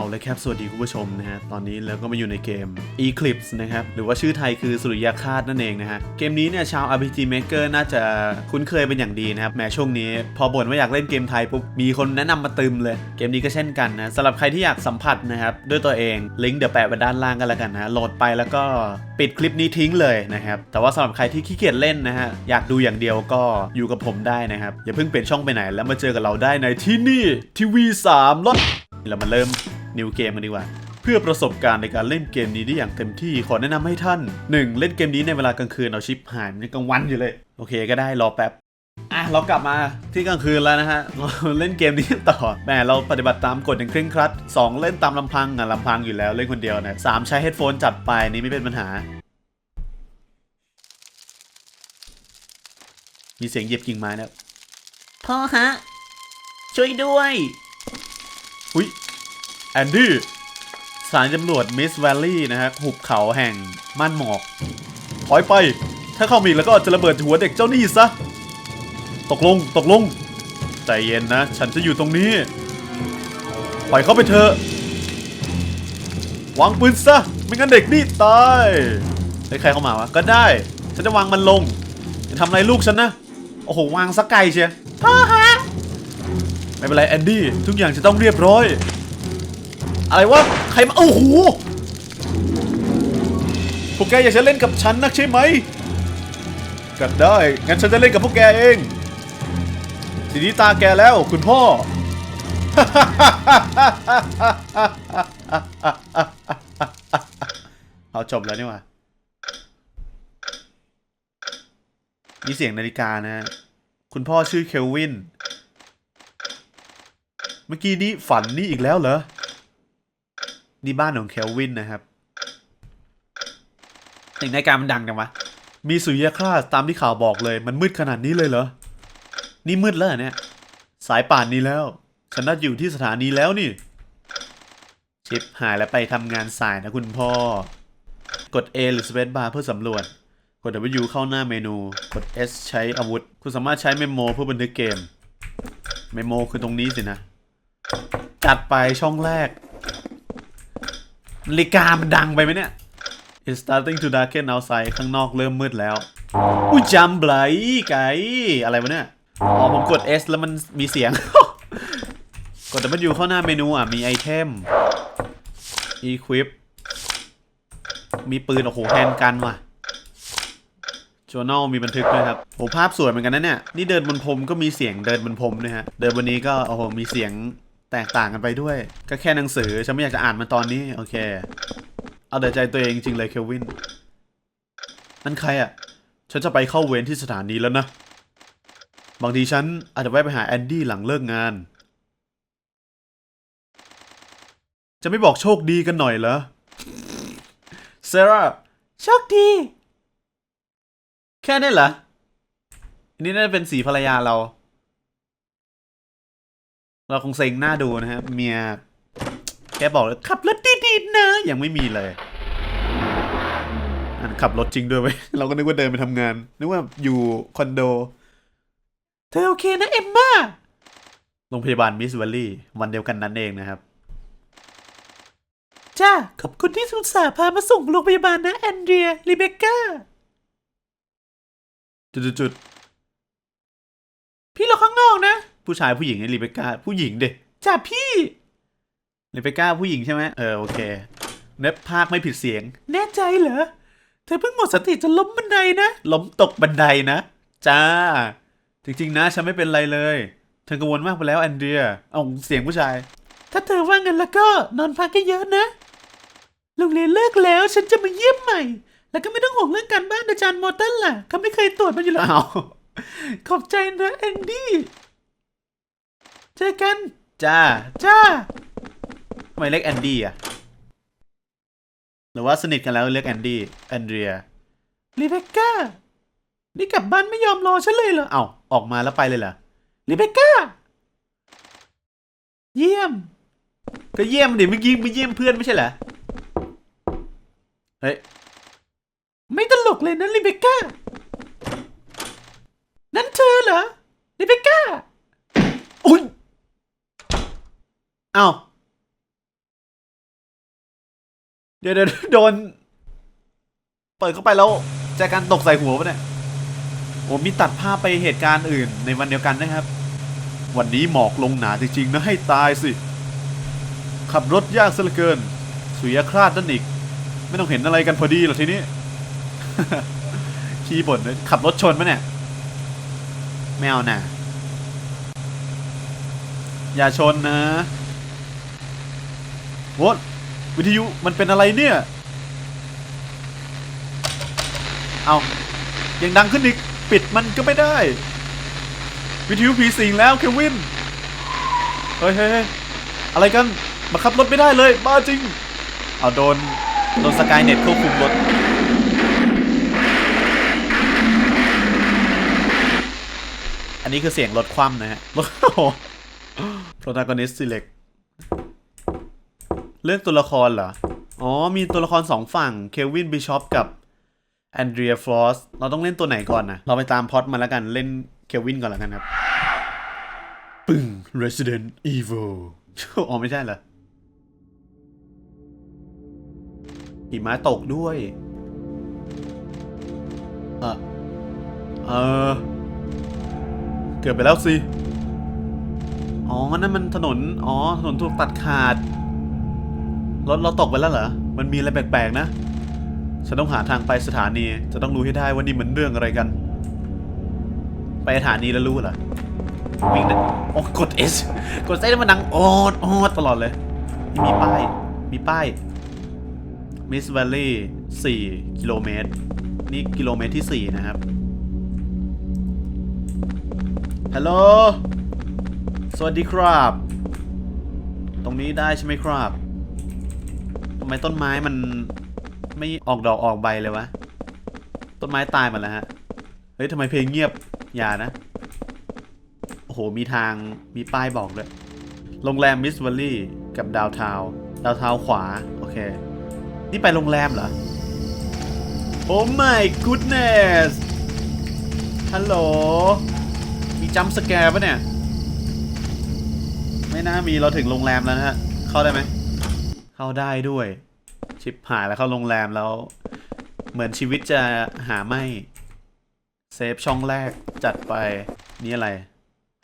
เอาเลยครับ สวัสดีคุณผู้ชมนะฮะ ตอนนี้เราก็มาอยู่ในเกม Eclipse นะครับ หรือว่าชื่อไทยคือสุริยคาตนั่นเองนะฮะ เกมนี้เนี่ยชาว RPG Maker น่าจะคุ้นเคยเป็นอย่างดีนะครับ แม้ช่วงนี้ พอบ่นว่าอยากเล่นเกมไทยปุ๊บ มีคนแนะนำมาตึมเลย เกมนี้ก็เช่นกันนะสำหรับใครที่อยากสัมผัสนะครับ ด้วยตัวเอง ลิงก์เดี๋ยวแปะไว้ด้านล่างกันแล้วกันนะโหลดไปแล้วก็ปิดคลิปนี้ทิ้งเลยนะครับ แต่ว่าสำหรับใครที่ขี้เกียจเล่นนะฮะ อยากดูอย่างเดียวก็อยู่กับผมได้นะครับ อย่าเพิ่งเปลี่ยนช่องไปไหน แล้วมาเจอกับเราได้ในที่นี่ทีวี3เรามาเริ่ม นิวเกมกันดีกว่า เพื่อประสบการณ์ในการเล่นเกมนี้ได้อย่างเต็มที่ขอแนะนำให้ท่าน 1. เล่นเกมนี้ในเวลากลางคืนเอาชิปหายมันยังกลางวันอยู่เลย โอเคก็ได้รอแป๊บอะเรากลับมาที่กลางคืนแล้วนะฮะเราเล่นเกมนี้ต่อแหมเราปฏิบัติตามกฎอย่างเคร่งครัด 2 เล่นตามลำพังอะลำพังอยู่แล้วเล่นคนเดียวนะสามใช้เฮดโฟนจัดไปนี่ไม่เป็นปัญหา มีเสียงเหยียบกิ่งไม้นะพ่อฮะ ช่วยด้วย อุ้ย แอนดี้สานีตำรวจมิสแวลลี่นะฮะหุบเขาแห่งม่านหมอก ถอยไป ถ้าเข้ามีแล้วก็จะระเบิดหัวเด็กเจ้านี่ซะ ตกลงตกลง ใจเย็นนะ ฉันจะอยู่ตรงนี้ ปล่อยเขาไปเถอะ วางปืนซะ ไม่งั้นเด็กนี่ตายเฮ้ใครเข้ามาวะ ก็ได้ ฉันจะวางมันลงอย่าทำอะไรลูกฉันนะ โอ้โห วางสักไกลเชียพ่อฮะ ไม่เป็นไรแอนดี้ ทุกอย่างจะต้องเรียบร้อย อะไรวะใครมาโอ้โหพวกแกอยากจะเล่นกับฉันนักใช่ไหมก็ได้งั้นฉันจะเล่นกับพวกแกเอง ทีนี้ตาแกแล้วคุณพ่อเอาจบแล้วนี่ว่ามีเสียงนาฬิกานะฮะคุณพ่อชื่อเคลวิน เมื่อกี้นี้ฝันนี่อีกแล้วเหรอ นี่บ้านของเคลวินนะครับเสียงนาฬิกามันดังจังวะ มีสุริยคราสตามที่ข่าวบอกเลย มันมืดขนาดนี้เลยเหรอ นี่มืดแล้วเหรอเนี่ย สายป่านนี้แล้ว ฉันน่าอยู่ที่สถานีแล้วนี่ ชิปหายแล้วไปทำงานสายนะคุณพ่อ กด A หรือ Space Bar เพื่อสำรวจ กด W เข้าหน้าเมนู กด S ใช้อาวุธ คุณสามารถใช้เมมโมเพื่อบันทึกเกม เมมโมคือตรงนี้สินะ จัดไปช่องแรก นาฬิกามันดังไปไหมเนี่ย It's starting to darken outside ข้างนอกเริ่มมืดแล้ว อุ้ยจำไบรไกอะไรวะเนี่ย อ๋อ ผมกด S แล้วมันมีเสียง กด W เข้าหน้าเมนูอะ มีไอเทม Equip มีปืน โอ้โห แฮนกันว่ะ journal มีบันทึกด้วยครับโหภาพสวยเหมือนกันนะเนี่ย นี่เดินบนพรมก็มีเสียงเดินบนพรมนะฮะ เดินบนนี้ก็ โอ้โห มีเสียง แตกต่างกันไปด้วย ก็แค่หนังสือ ฉันไม่อยากจะอ่านมันตอนนี้ โอเค เอาแต่ใจตัวเองจริงเลยเคลวิน นั่นใครอะ ฉันจะไปเข้าเวรที่สถานีแล้วนะ บางทีฉันอาจจะแวะไปหาแอนดี้หลังเลิกงาน จะไม่บอกโชคดีกันหน่อยเหรอ เซราโชคดี แค่นี้เหรออันนี้น่าจะเป็นสีภรรยาเรา เราคงเซ็งหน้าดูนะฮะเมียแกบอกเลยขับรถดีๆนะยังไม่มีเลยอันขับรถจริงด้วยเว้ยเราก็นึกว่าเดินไปทำงานนึกว่าอยู่คอนโด เธอโอเคนะเอมมาโรงพยาบาลมิสวลลี่วันเดียวกันนั้นเองนะครับ จ้า ขอบคุณที่สุสาพามาส่งโรงพยาบาลนะแอนเดรียรีเบคก้าจุดๆๆพี่เราข้างนอกนะ ผู้ชายผู้หญิงไอ้รีเบคก้าผู้หญิงเด็จ้าพี่รีเบคก้าผู้หญิงใช่ไหมเออโอเคเน็บภาคไม่ผิดเสียง แน่ใจเหรอเธอเพิ่งหมดสติจะล้มบันไดนะล้มตกบันไดนะจ้า จริงๆนะฉันไม่เป็นไรเลยเธอกังวลมากไปแล้วแอนเดรียเอาเสียงผู้ชาย ถ้าเธอว่างั้นแล้วก็นอนพักเยอะๆนะโรงเรียนเลิกแล้วฉันจะมาเยี่ยมใหม่ แล้วก็ไม่ต้องห่วงเรื่องการบ้านอาจารย์มอเตอร์ล่ะเขาไม่เคยตรวจมาอยู่แล้วขอบใจนะแอนดี้ เจอกัน จ้า จ้าทำไมเรียกแอนดี้อะ หรือว่าสนิทกันแล้วเรียกแอนดี้ แอนเดรียรีเบคก้า นี่กลับบ้านไม่ยอมรอฉันเลยเหรอ เอ้า ออกมาแล้วไปเลยเหรอรีเบคก้า เยี่ยม ก็เยี่ยมดิเมื่อกี้ไปเยี่ยมเพื่อนไม่ใช่เหรอ เฮ้ย ไม่ตลกเลยนะรีเบคก้า นั่นเธอเหรอรีเบคก้า อุ้ย อ้าเดี๋ยวเดี๋ยวโดน เปิดเข้าไปแล้วแจกันตกใส่หัวปะเนี่ยโอ้มีตัดภาพไปเหตุการณ์อื่นในวันเดียวกันนะครับ วันนี้หมอกลงหนาจริงๆนะให้ตายสิ ขับรถยากซะเหลือเกิน สุยคราดนั่นอีก ไม่ต้องเห็นอะไรกันพอดีหรอทีนี้ ขี้บ่นเลยขับรถชนปะเนี่ยไม่เอานะอย่าชนนะ โวดวิทยุมันเป็นอะไรเนี่ย เอายังดังขึ้นอีก ปิดมันก็ไม่ได้ วิทยุผีสิงแล้วเควิน เฮ้ยเฮ้ยอะไรกันบังคับรถไม่ได้เลย บ้าจริง เอาโดน โดนสกายเน็ตควบคุมรถ อันนี้คือเสียงรถคว่ำนะฮะรถ protagonist select เลือกตัวละครเหรอ อ๋อ มีตัวละครสองฝั่ง เควินบิชอปกับแอนเดรียฟรอส เราต้องเล่นตัวไหนก่อนนะ เราไปตามพล็อดมาแล้วกัน เล่นเควินก่อนแล้วกันครับ ปึ้ง Resident Evil อ๋อ ไม่ใช่เหรอหิมะตกด้วย เออเออ เกือบไปแล้วสิ อ๋อ นั่นมันถนน อ๋อ ถนนถูกตัดขาด รถเราตกไปแล้วเหรอ มันมีอะไรแปลกๆนะ ฉันต้องหาทางไปสถานี จะต้องรู้ให้ได้ว่านี่มันเรื่องอะไรกัน ไปสถานีแล้วรู้เหรอ วิ่งนะโอ้กด S กด S แล้วมันดังโอดโอดตลอดเลย มีป้าย มีป้าย Miss Valley 4กิโลเมตร นี่กิโลเมตรที่4นะครับ ฮัลโหล สวัสดีครับ ตรงนี้ได้ใช่ไหมครับ ทำไมต้นไม้มันไม่ออกดอกออกใบเลยวะ ต้นไม้ตายหมดแล้วฮะ เฮ้ยทำไมเพลงเงียบ อย่านะ โอ้โห มีทาง มีป้ายบอกด้วย โรงแรมมิสว a ลลี่กับดาวทาวดาวทาวขวา โอเค นี่ไปโรงแรมเหรอ โอ้ my goodness ฮัลโหล มีจัมสแกร์ปะเนี่ย ไม่น่ามี เราถึงโรงแรมแล้วนะฮะ เข้าได้ไหม เข้าได้ด้วย ชิปหายแล้วเข้าโรงแรมแล้ว เหมือนชีวิตจะหาไม่เซฟช่องแรกจัดไปนี่อะไร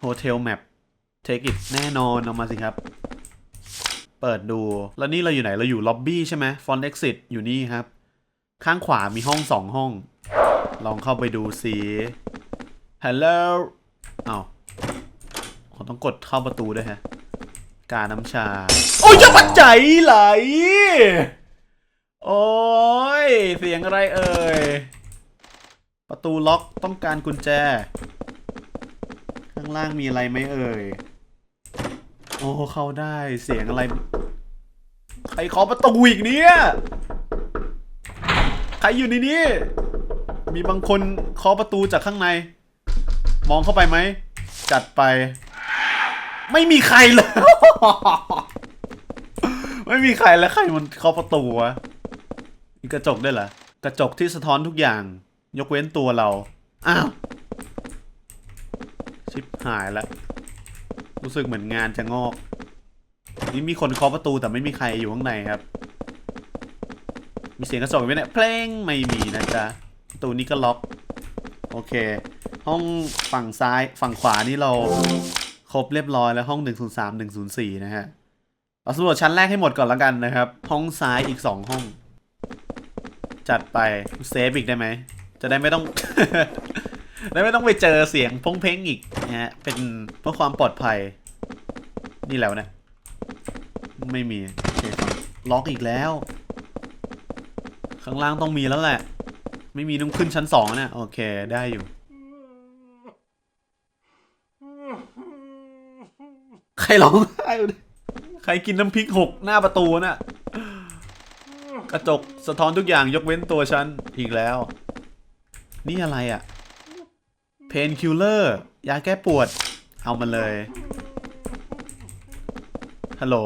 โฮเทลแมปเทคอิทแน่นอนเอามาสิครับ เปิดดูแล้วนี่เราอยู่ไหนเราอยู่ล็อบบี้ใช่ไหมฟอนต์เอ็กซิสอยู่นี่ครับ ข้างขวามีห้องสองห้อง ลองเข้าไปดูสิฮัลโหลอ้าวอ๋อต้องกดเข้าประตูด้วยฮะ กาน้ำชา โอ้ยจะปัจจัยไหล โอ้ย เสียงอะไรเอ่ย ประตูล็อกต้องการกุญแจ ข้างล่างมีอะไรไหมเอ่ย โอ้ เข้าได้เสียงอะไร ใครเคาะประตูอีกเนี่ย ใครอยู่ในนี้ มีบางคนเคาะประตูจากข้างใน มองเข้าไปไหม จัดไปไม่มีใครเลย ไม่มีใครแล้วใครมันเคาะประตูวะมีกระจกได้วยเหรอกระจกที่สะท้อนทุกอย่าง ยกเว้นตัวเรา อ้าว ชิบหายแล้วรู้สึกเหมือนงานจะงอก นี่มีคนเคาะประตูแต่ไม่มีใครอยู่ข้างในครับ มีเสียงกระจกไหมเนี่ยเพลงไม่มีนะจ๊ะประตูนี้ก็ล็อก โอเค ห้องฝั่งซ้ายฝั่งขวานี่เรา ครบเรียบร้อยแล้วห้อง 103 104 นะฮะเราสำรวจชั้นแรกให้หมดก่อนแล้วกันนะครับ ห้องซ้ายอีก 2 ห้อง จัดไปเซฟอีกได้ไหม จะได้ไม่ต้อง ได้ไม่ต้องไปเจอเสียงพงเพ้งอีกนะฮะเป็นเพื่อความปลอดภัย นี่แล้วนะไม่มีโอเคล็อกอีกแล้ว ข้างล่างต้องมีแล้วแหละ ไม่มีต้องขึ้นชั้นสองนะโอเคได้อยู่ ใครร้องไห้วะเนี่ยใครกินน้ำพริกหกหน้าประตูน่ะ กระจกสะท้อนทุกอย่างยกเว้นตัวฉันอีกแล้ว นี่อะไรอะ่ะ เพนคิลเลอร์ ยาแก้ปวด เอามาเลย ฮัลโหล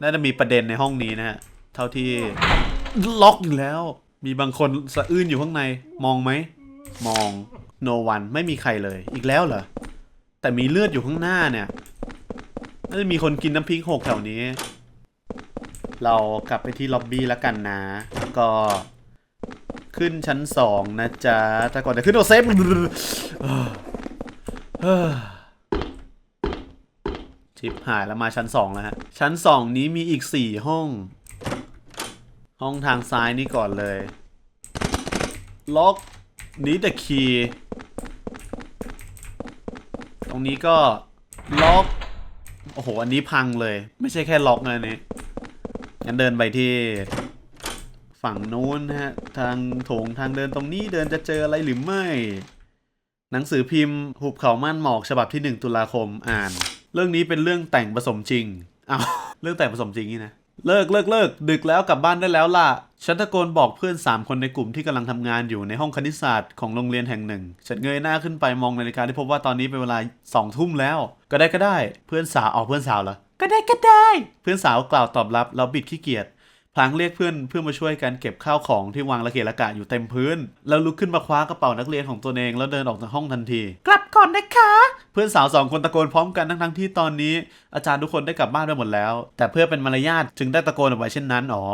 น่าจะมีประเด็นในห้องนี้นะฮะ เท่าที่ล็อกอยู่แล้ว มีบางคนสะอื้นอยู่ข้างใน มองไหม มอง no one ไม่มีใครเลย อีกแล้วเหรอ แต่มีเลือดอยู่ข้างหน้าเนี่ย น่าจะมีคนกินน้ำพริกหกแถวนี้ เรากลับไปที่ล็อบบี้แล้วกันนะแล้วก็ขึ้นชั้นสองนะจ๊ะ แต่ก่อนจะขึ้นโอเซฟชิปหายแล้วมาชั้นสองแล้วฮะ ชั้นสองนี้มีอีกสี่ห้อง ห้องทางซ้ายนี่ก่อนเลย ล็อกนี้แต่คีย์ ตรงนี้ก็ล็อก โอ้โห อันนี้พังเลย ไม่ใช่แค่ล็อกนะอันนี้งั้นเดินไปที่ ฝั่งนู้นฮะ ทางโถงทางเดินตรงนี้เดินจะเจออะไรหรือไม่ หนังสือพิมพ์หุบเขาม่านหมอกฉบับที่ 1 ตุลาคมอ่าน เรื่องนี้เป็นเรื่องแต่งผสมจริงอ้าเรื่องแต่งผสมจริงนี่นะ เลิกเลิกเลิกดึกแล้วกลับบ้านได้แล้วล่ะ ฉันตะโกนบอกเพื่อน 3 คนในกลุ่มที่กำลังทำงานอยู่ในห้องคณิตศาสตร์ของโรงเรียนแห่งหนึ่ง ฉันเงยหน้าขึ้นไปมองนาฬิกาที่พบว่าตอนนี้เป็นเวลาสองทุ่มแล้ว ก็ได้ก็ได้ เพื่อนสาวออกเพื่อนสาวเหรอ ก็ได้ก็ได้ เพื่อนสาวกล่าวตอบรับแล้วบิดขี้เกียจพลางเรียกเพื่อนเพื่อมาช่วยกันเก็บข้าวของที่วางระเกะระกะอยู่เต็มพื้น แล้วลุกขึ้นมาคว้ากระเป๋านักเรียนของตัวเองแล้วเดินออกจากห้องทันที กลับก่อนนะคะ เพื่อนสาวสองคนตะโกนพร้อมกันทั้งๆที่ตอนนี้ อาจารย์ทุกคนได้กลับบ้านไปหมดแล้ว แต่เพื่อเป็นมารยาทจึงได้ตะโกนออกไปเช่นนั้นอ๋อ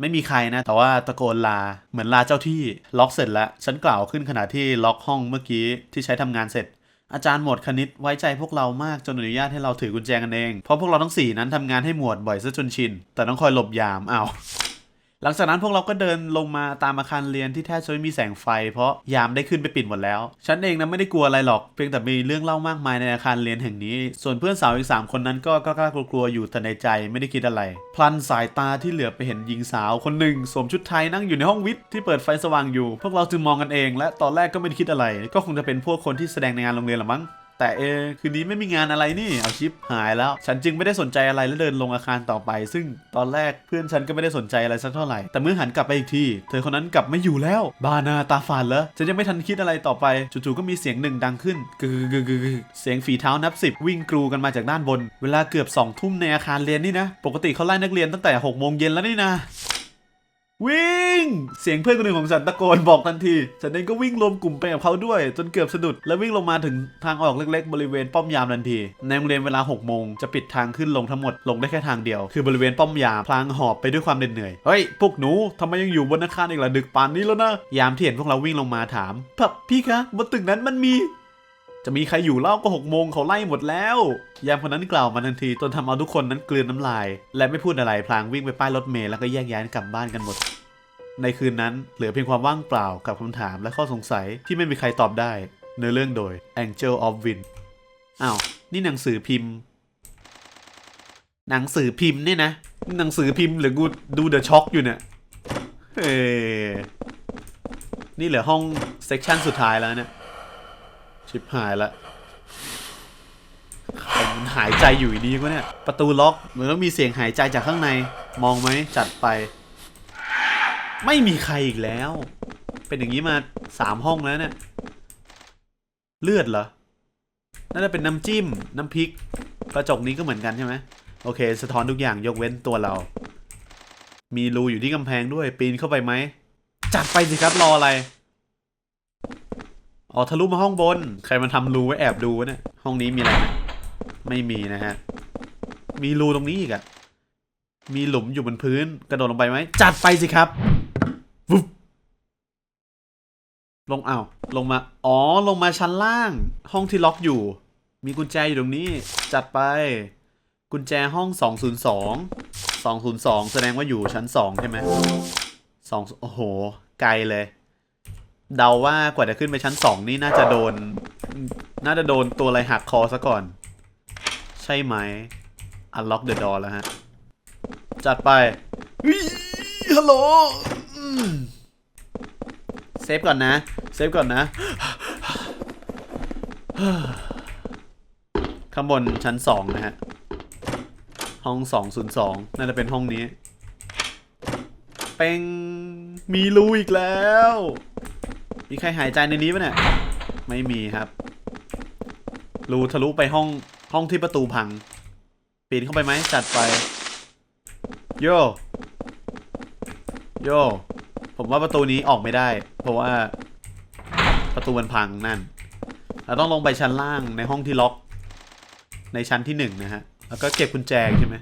ไม่มีใครนะ แต่ว่าตะโกนลาเหมือนลาเจ้าที่ล็อกเสร็จแล้วฉันกล่าวขึ้นขณะที่ล็อกห้องเมื่อกี้ที่ใช้ทำงานเสร็จ อาจารย์หมวดคณิตไว้ใจพวกเรามากจนอนุญาตให้เราถือกุญแจกันเองเพราะพวกเราทั้งสี่นั้นทำงานให้หมวดบ่อยซะจนชินแต่ต้องคอยหลบยามเอา หลังจากนั้นพวกเราก็เดินลงมาตามอาคารเรียนที่แทบจะไม่มีแสงไฟ เพราะยามได้ขึ้นไปปิดหมดแล้ว ฉันเองนะไม่ได้กลัวอะไรหรอก เพียงแต่มีเรื่องเล่ามากมายในอาคารเรียนแห่งนี้ ส่วนเพื่อนสาวอีกสามคนนั้นก็กล้ากลัวๆอยู่แต่ในใจไม่ได้คิดอะไร พลันสายตาที่เหลือไปเห็นหญิงสาวคนหนึ่งสวมชุดไทยนั่งอยู่ในห้องวิทย์ที่เปิดไฟสว่างอยู่ พวกเราจึงมองกันเอง และตอนแรกก็ไม่ได้คิดอะไร ก็คงจะเป็นพวกคนที่แสดงในงานโรงเรียนละมั้ง แต่เอคืนนี้ไม่มีงานอะไรนี่เอาชิปหายแล้ว ฉันจึงไม่ได้สนใจอะไรและเดินลงอาคารต่อไป ซึ่งตอนแรกเพื่อนฉันก็ไม่ได้สนใจอะไรสักเท่าไหร่ แต่เมื่อหันกลับไปอีกที เธอคนนั้นกลับไม่อยู่แล้ว บานาตาฝาดเหรอฉันยังไม่ทันคิดอะไรต่อไปจู่ๆก็มีเสียงหนึ่งดังขึ้นกึกกึกกึเสียงฝีเท้านับสิบวิ่งกรูกันมาจากด้านบน เวลาเกือบสองทุ่มในอาคารเรียนนี่นะ ปกติเขาไล่นักเรียนตั้งแต่หกโมงเย็นแล้วนี่นะ วิ่ง เสียงเพื่อนคนหนึ่งของฉันตะโกนบอกทันที ฉันเองก็วิ่งรวมกลุ่มไปกับเขาด้วย จนเกือบสะดุด และวิ่งลงมาถึงทางออกเล็ก ๆ บริเวณป้อมยามทันที ในโรงเรียนเวลา6โมงจะปิดทางขึ้นลงทั้งหมดลงได้แค่ทางเดียว คือบริเวณป้อมยามพลางหอบไปด้วยความเหน็ดเหนื่อย เฮ้ย พวกหนูทำไมยังอยู่บนอาคารอีกล่ะดึกป่านนี้แล้วนะ ยามที่เห็นพวกเราวิ่งลงมาถามพับพี่คะบนตึกนั้นมันมี จะมีใครอยู่เล่าก็หกโมงเขาไล่หมดแล้ว ยามคนนั้นกล่าวมาทันทีจนทำเอาทุกคนนั้นกลืนน้ำลาย และไม่พูดอะไรพลางวิ่งไปป้ายรถเมล์แล้วก็แยกย้ายกลับบ้านกันหมด ในคืนนั้นเหลือเพียงความว่างเปล่ากับคำถามและข้อสงสัยที่ไม่มีใครตอบได้เนื้อเรื่องโดย Angel of Wind อ้าวนี่หนังสือพิมพ์ หนังสือพิมพ์เนี่ยนะหนังสือพิมพ์หรือกูดูเดอะช็อคอยู่เนี่ยเฮ้นี่เหลือห้องเซกชันสุดท้ายแล้วเนี่ย ชิบหายละมันหายใจอยู่ดีก็เนี่ย ประตูล็อกเหมือนว่ามีเสียงหายใจจากข้างใน มองไหมจัดไป ไม่มีใครอีกแล้ว เป็นอย่างนี้มาสามห้องแล้วเนี่ย เลือดเหรอ น่าจะเป็นน้ำจิ้ม น้ำพริก กระจกนี้ก็เหมือนกันใช่ไหมโอเค สะท้อนทุกอย่างยกเว้นตัวเรา มีรูอยู่ที่กำแพงด้วย ปีนเข้าไปไหม จัดไปสิครับรออะไร อ๋อทะลุมาห้องบน ใครมันทำรูไว้แอบดูวะเนี่ย ห้องนี้มีอะไรไหมไม่มีนะฮะ มีรูตรงนี้อีกอะมีหลุมอยู่บนพื้น กระโดดลงไปไหม จัดไปสิครับวุบลงเอ้าลงมา อ๋อ ลงมาชั้นล่าง ห้องที่ล็อกอยู่ มีกุญแจอยู่ตรงนี้ จัดไป กุญแจห้อง 202 202 แสดงว่าอยู่ชั้น 2 ใช่ไหมสองโอ้โห ไกลเลย เดาว่ากว่าจะขึ้นไปชั้น2นี่น่าจะโดน น่าจะโดนตัวอะไรหักคอซะก่อน ใช่ไหม unlock the door แล้วฮะ จัดไปฮัลโหลเซฟก่อนนะ เซฟก่อนนะ ข้างบนชั้นสองนะฮะ ห้องสองศูนย์สองน่าจะเป็นห้องนี้ เป็งมีรูอีกแล้ว มีใครหายใจในนี้ปะเนี่ย ไม่มีครับรูทะลุไปห้องห้องที่ประตูพัง ปีนเข้าไปไหมจัดไป โย โย ผมว่าประตูนี้ออกไม่ได้ เพราะว่าประตูมันพังนั่น เราต้องลงไปชั้นล่างในห้องที่ล็อก ในชั้นที่หนึ่งนะฮะ แล้วก็เก็บกุญแจใช่ไหม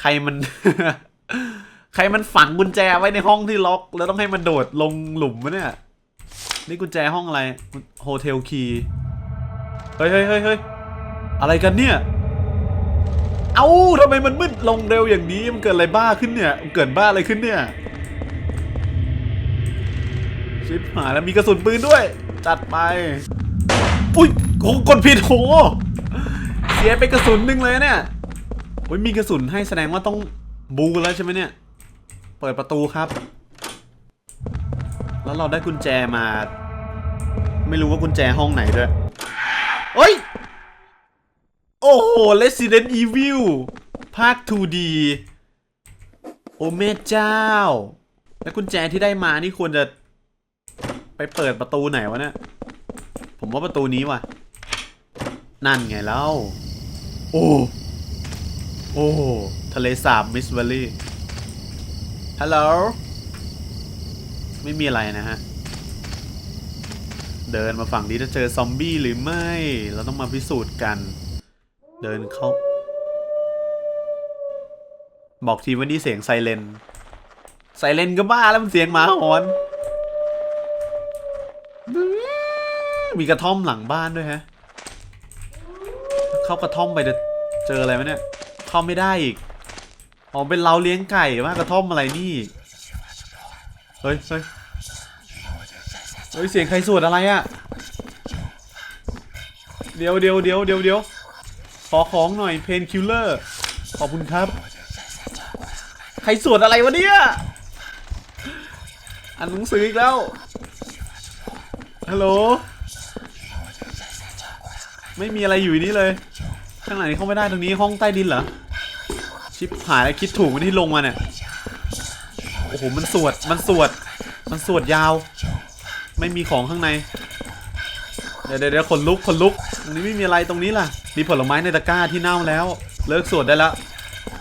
ใครรมัน ใครมันฝังกุญแจไว้ในห้องที่ล็อก แล้วต้องให้มันโดดลงหลุมวะเนี่ย นี่กุญแจห้องอะไรโฮเทลคีย์เฮ้ยเฮ้ยเฮ้ยเฮ้ยอะไรกันเนี่ย เอ้าทำไมมันมืดลงเร็วอย่างนี้ มันเกิดอะไรบ้าขึ้นเนี่ย เกิดบ้าอะไรขึ้นเนี่ย ชิบหายแล้วมีกระสุนปืนด้วย จัดไป อุ้ยโหกดผิดโห เสียไปกระสุนหนึ่งเลยเนี่ย โอ้ยมีกระสุนให้แสดงว่าต้องบูแล้วใช่ไหมเนี่ย เปิดประตูครับ แล้วเราได้กุญแจมา ไม่รู้ว่ากุญแจห้องไหนด้วยเฮ้ย โอ้โห Resident Evil ภาค 2D โอ้แม่เจ้า แล้วกุญแจที่ได้มานี่ควรจะ ไปเปิดประตูไหนวะเนี่ย ผมว่าประตูนี้ว่ะ นั่นไงเล่าโอ้ โอ้ ทะเลสาบมิสวลลี่ ฮัลโหล ไม่มีอะไรนะฮะ เดินมาฝั่งนี้จะเจอซอมบี้หรือไม่ เราต้องมาพิสูจน์กัน เดินเข้า บอกทีว่านี่เสียงไซเรน ไซเรนก็บ้าแล้วมันเสียงหมาหอน มีกระท่อมหลังบ้านด้วยฮะ เข้ากระท่อมไปจะเจออะไรไหมเนี่ย เข้าไม่ได้อีก อ๋อเป็นเราเลี้ยงไก่ว่ากระท่อมอะไรนี่ เฮ้ยเฮ้ยเฮ้ยเสียงใครสวดอะไรอะ่ะเดี๋ยวเดี๋ยวเดี๋ยวเดี๋ยวเดี๋ยวขอของหน่อยเพนคิลเลอร์ขอบคุณครับ ใครสวดอะไรวะเนี่ยอ่านหนังสืออีกแล้วฮัลโหลไม่มีอะไรอยู่ในนี้เลยข้างหลังนี้เข้าไม่ได้ตรงนี้ห้องใต้ดินเหรอ ชิปหายแล้วคิดถูกไหมที่ลงมาเนี่ย โอ้โห มันสวด มันสวด มันสวดยาว ไม่มีของข้างใน เดี๋ยวเดี๋ยวเดี๋ยวขนลุกขนลุก ตรงนี้ไม่มีอะไรตรงนี้ล่ะ มีผลไม้ในตะกร้าที่เน่าแล้ว เลิกสวดได้แล้ว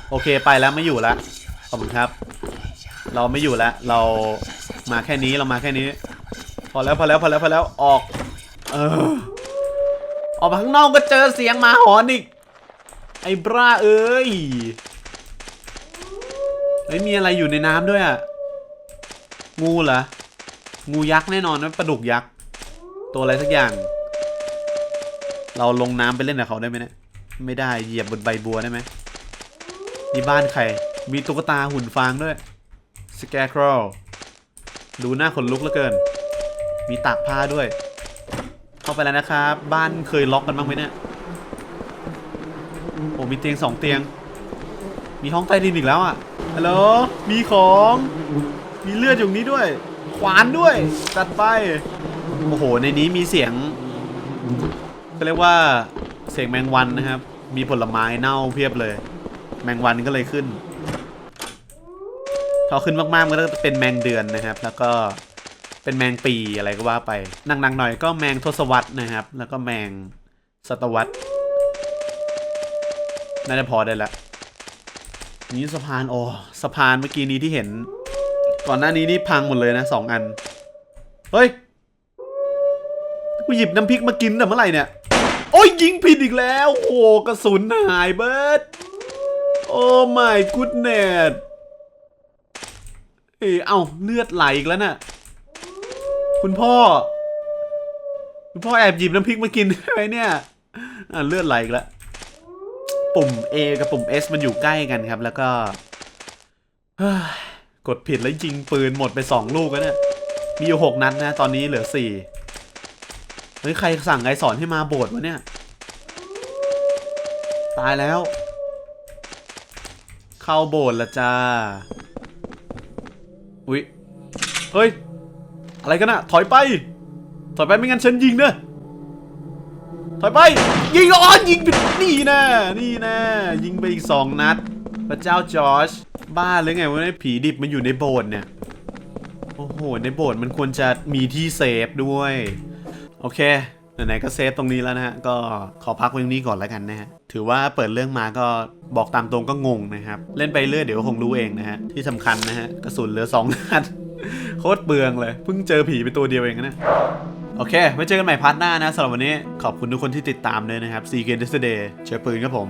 โอเคไปแล้วไม่อยู่แล้ว ขอบคุณครับ เราไม่อยู่แล้ว เรามาแค่นี้เรามาแค่นี้ พอแล้วพอแล้วพอแล้วพอแล้วออก เออ ออกมาข้างนอกก็เจอเสียงหมาหอนอีกไอ้บ้าเอ้ย ไม่มีอะไรอยู่ในน้ำด้วยอะ งูเหรอ งูยักษ์แน่นอนนะปลาดุกยักษ์ ตัวอะไรสักอย่าง เราลงน้ำไปเล่นกับเขาได้ไหมเนี่ย ไม่ได้ เหยียบบนใบบัวได้ไหมนี่บ้านใคร มีตุ๊กตาหุ่นฟางด้วย สแกร์ครอดูหน้าขนลุกเหลือเกิน มีตากผ้าด้วย เข้าไปแล้วนะครับ บ้านเคยล็อกกันบ้างไหมเนี่ย โอ้มีเตียงสองเตียง มีห้องใต้ดินอีกแล้วอะ ฮัลโหล มีของ มีเลือดอยู่นี้ด้วย ขวานด้วยจัดไป โอ้โห ในนี้มีเสียงก็เรียกว่าเสียงแมงวันนะครับ มีผลไม้เน่าเพียบเลย แมงวันก็เลยขึ้น พอขึ้นมากๆมันก็จะเป็นแมงเดือนนะครับ แล้วก็เป็นแมงปีอะไรก็ว่าไป หนักๆหน่อยก็แมงทศวรรษนะครับ แล้วก็แมงศตวรรษ น่าจะพอได้ละ นี่สะพานโอ้สะพานเมื่อกี้นี้ที่เห็น ก่อนหน้านี้นี่พังหมดเลยนะสองอัน เฮ้ย กูหยิบน้ำพริกมากินแต่เมื่อไหร่เนี่ย โอ้ยยิงผิดอีกแล้ว โอ้กระสุนหายเบิร์ดโอ้ my goodness เอ้ยเอ้าเลือดไหลอีกแล้วน่ะ คุณพ่อ คุณพ่อแอบหยิบน้ำพริกมากินไว้เนี่ย อะเลือดไหลอีกแล้ว ปุ่ม A กับปุ่ม S มันอยู่ใกล้กันครับ แล้วก็กดผิดแล้วยิงปืนหมดไป 2 ลูกแล้วเนี่ย มีอยู่ 6 นัดนะตอนนี้เหลือ 4 เฮ้ย ใครสั่งไงสอนให้มาโบสถ์วะเนี่ย ตายแล้ว เข้าโบสถ์ละจ้า อุ๊ย เฮ้ย อะไรกันอะถอยไป ถอยไปไม่งั้นฉันยิงเนอะ ถอยไป ยิงอ่อนยิงไปนี่แน่นี่แน่ยิงไปอีกสองนัด พระเจ้าจอร์จบ้าหรือไงวะเนี่ยผีดิบมันอยู่ในโบสถ์เนี่ย โอ้โห ในโบสถ์มันควรจะมีที่เซฟด้วย โอเคไหนๆก็เซฟตรงนี้แล้วนะฮะ ก็ขอพักไว้ตรงนี้ก่อนแล้วกันนะฮะ ถือว่าเปิดเรื่องมาก็บอกตามตรงก็งงนะครับ เล่นไปเรื่อยเดี๋ยวคงรู้เองนะฮะ ที่สำคัญนะฮะกระสุนเหลือสองนัดโคตรเปลืองเลย เพิ่งเจอผีไปตัวเดียวเองนะ โอเค ไว้เจอกันใหม่พาร์ทหน้านะสำหรับวันนี้ ขอบคุณทุกคนที่ติดตามเลยนะครับ CK you again yesterday เชฟปืนครับผม